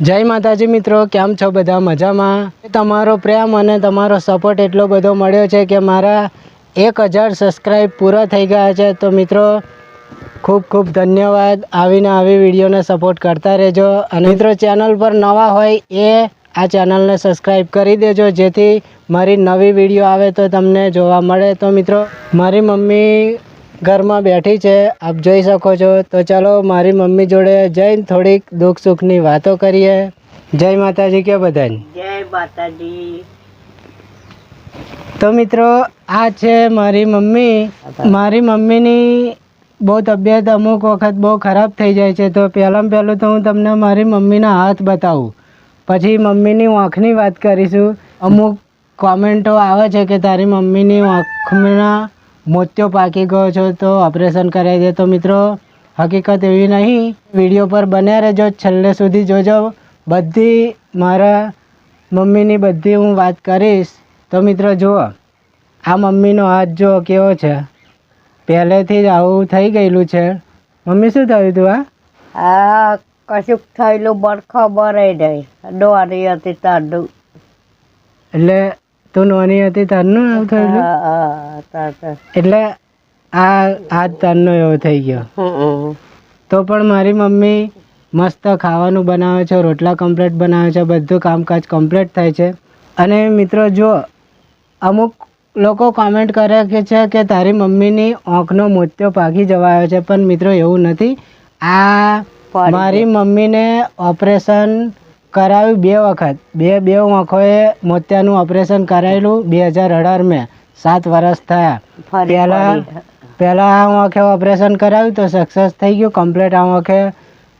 જય માતાજી મિત્રો, કેમ છો બધા? મજામાં? તમારો પ્રેમ અને તમારો સપોર્ટ એટલો બધો મળ્યો છે કે મારા એક હજાર સબસ્ક્રાઈબ પૂરા થઈ ગયા છે. તો મિત્રો, ખૂબ ખૂબ ધન્યવાદ. આવીને આવી વિડીયોને સપોર્ટ કરતા રહેજો. અને મિત્રો ચેનલ પર નવા હોય એ આ ચેનલને સબસ્ક્રાઈબ કરી દેજો. જેથી મારી નવી વીડિયો આવે તો તમને જોવા મળે. તો મિત્રો, મારી મમ્મી ઘરમાં બેઠી છે આપ જોઈ શકો છો. તો ચાલો મારી મમ્મી જોડે જઈને થોડીક દુઃખ સુખની વાતો કરીએ. જય માતાજી કે બધાને? જય માતાજી. તો મિત્રો આ છે મારી મમ્મી. મારી મમ્મીની બહુ તબિયત અમુક વખત બહુ ખરાબ થઈ જાય છે. તો પહેલાં પહેલું તો હું તમને મારી મમ્મીના હાથ બતાવું. પછી મમ્મીની આંખની વાત કરીશું. અમુક કોમેન્ટો આવે છે કે તારી મમ્મીની આંખના મોતિયો પાકી ગયો છો તો ઓપરેશન કરાવી દે તો મિત્રો. હકીકત એવી નહીં. વીડિયો પર બન્યા રહેજો. છેલ્લે સુધી જોજો. બધી મારા મમ્મીની બધી હું વાત કરીશ. તો મિત્રો જુઓ. આ મમ્મીનો હાથ જુઓ કેવો છે. પહેલેથી જ આવું થઈ ગયેલું છે. મમ્મી શું થયું હતું આ આ કશુંક થયેલું પણ ખબર નહીં દોરી હતી તારનું એટલે તું નોની હતી તારનું આવું થયેલું. એટલે આ આજ તારનો એવો થઈ ગયો. તો પણ મારી મમ્મી મસ્ત ખાવાનું બનાવે છે રોટલા કમ્પ્લેટ બનાવે છે બધું કામકાજ કમ્પ્લેટ થાય છે. અને મિત્રો જો અમુક લોકો કોમેન્ટ કરે કે છે કે તારી મમ્મીની આંખનો મોતિયો પાકી જવાયો છે પણ મિત્રો એવું નથી. આ મારી મમ્મીને ઓપરેશન કરાવ્યું બે વખત. બે બે આંખોએ મોતિયાનું ઓપરેશન કરાયેલું બે હજાર અઢારમાં સાત વર્ષ થયા. પહેલાં. પહેલા આ આંખે ઓપરેશન કરાવ્યું તો સક્સેસ થઈ ગયું. કમ્પ્લીટ આ આંખે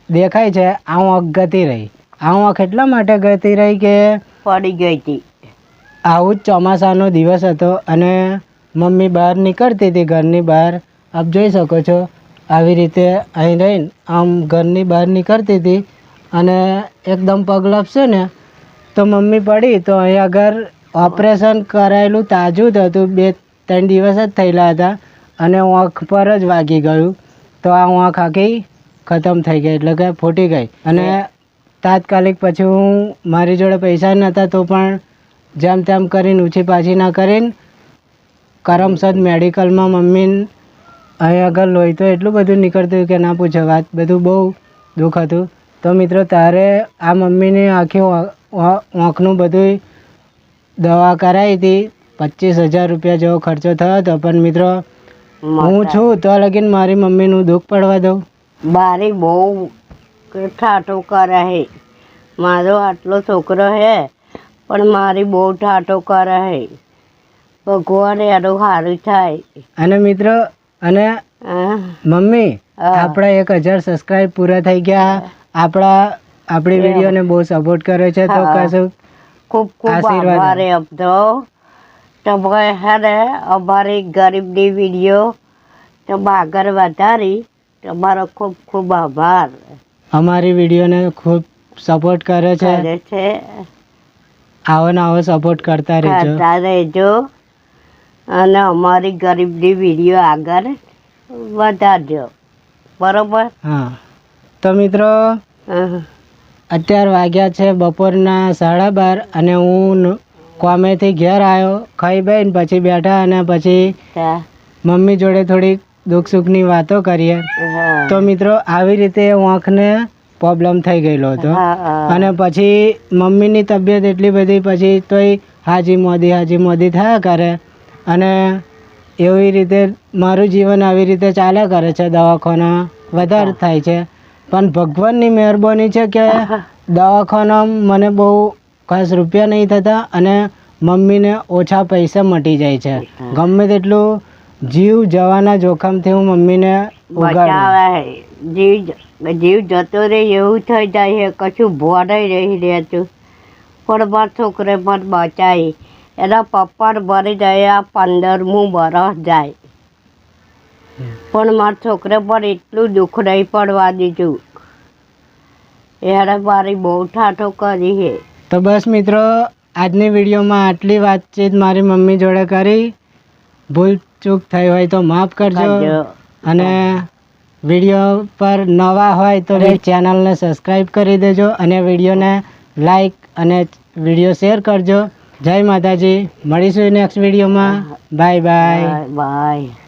દેખાય છે આ આંખ ગતી રહી. આ આંખ એટલા માટે ગતી રહી કે પડી ગઈ હતી. આવું જ ચોમાસાનો દિવસ હતો અને મમ્મી બહાર નીકળતી હતી ઘરની બહાર. આપ જોઈ શકો છો આવી રીતે અહીં રહીને આમ ઘરની બહાર નીકળતી હતી. અને એકદમ પગ લપસે ને તો મમ્મી પડી તો અહીં આગળ ઓપરેશન કરાયેલું તાજું જ હતું બે ત્રણ દિવસ જ થયેલા હતા અને આંખ પર જ વાગી ગયું. તો આ આંખ આખી ખતમ થઈ ગઈ એટલે કે ફૂટી ગઈ. અને તાત્કાલિક પછી હું મારી જોડે પૈસા નહોતા તો પણ જેમ તેમ કરીને ઊંચી પાછી ના કરીને કરમસદ મેડિકલમાં મમ્મી અહીં આગળ લોહી તો એટલું બધું નીકળતું કે ના પૂછો વાત બધું બહુ દુઃખ હતું. તો મિત્રો તારે આ મમ્મીની આખી ઓંખનું આંખનું બધું દવા કરાવી હતી. પચીસ હજાર રૂપિયા જેવો ખર્ચો થયો હતો. પણ મિત્રો હું છું તો લગીન મારી મમ્મીનું દુઃખ પડવા દઉં. બારી બહુ ઠાટો કરે હે. મારો આટલો છોકરો છે પણ મારી બહુ ઠાટો કરે હે. ભગવાન એનું સારું થાય. અને મિત્રો અને મમ્મી આપણા એક હજાર સબસ્ક્રાઇબ પૂરા થઈ ગયા. આપણા આપણી વિડીયોને બહુ સપોર્ટ કરે છે તો કશું ખૂબ ખૂબ આશીર્વાદ. આભાર આપજો તમે હે અમારી ગરીબની વીડિયો તમે આગળ વધારી તમારો ખૂબ ખૂબ આભાર. અમારી વિડીયોને ખૂબ સપોર્ટ કરે છે. કરે છે. આવો ને આવો સપોર્ટ કરતા રહેજો. કરતા રહેજો. અને અમારી ગરીબની વીડિયો આગળ વધારજો. બરોબર? હા. તો મિત્રો અત્યાર વાગ્યા છે બપોરના સાડા બાર અને હું કોમેથી ઘેર આવ્યો ખાઈ બેન પછી બેઠા અને પછી મમ્મી જોડે થોડીક દુઃખ સુખની વાતો કરીએ. તો મિત્રો આવી રીતે આંખને પ્રોબ્લેમ થઈ ગયેલો હતો. અને પછી મમ્મીની તબિયત એટલી બધી પછી તોય હાજી મોદી હાજી મોદી થયા કરે. અને એવી રીતે મારું જીવન આવી રીતે ચાલ્યા કરે છે દવાખાના વધારે થાય છે. પણ ભગવાનની મહેરબાની છે કે દવાખાના મને બહુ ખાસ રૂપિયા નહીં થતા અને મમ્મીને ઓછા પૈસા મટી જાય છે. ગમે તેટલું જીવ જવાના જોખમથી હું મમ્મીને જીવ જીવ જતો રહે એવું થઈ જાય છે. કશું ભોડાઈ રહી રહેતું. પણ મારા છોકરે પણ બચાવી. એના પપ્પાને મરી આ પંદરમું વરસ જાય. પણ મારા છોકરે પણ એટલું દુઃખ નહીં પડવા દીધું. યાર મારી બહુ ઠાઠો કરી છે. તો બસ મિત્રો આજની વિડીયોમાં આટલી વાતચીત મારી મમ્મી જોડે કરી. ભૂલ ચૂક થઈ હોય તો માફ કરજો. કરજો. અને વીડિયો પર નવા હોય તો ચેનલને સબસ્ક્રાઈબ કરી દેજો અને વિડીયોને લાઈક અને વીડિયો શેર કરજો. જય માતાજી. મળીશું નેક્સ્ટ વિડીયોમાં. બાય. Bye bye.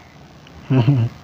Mm-hmm.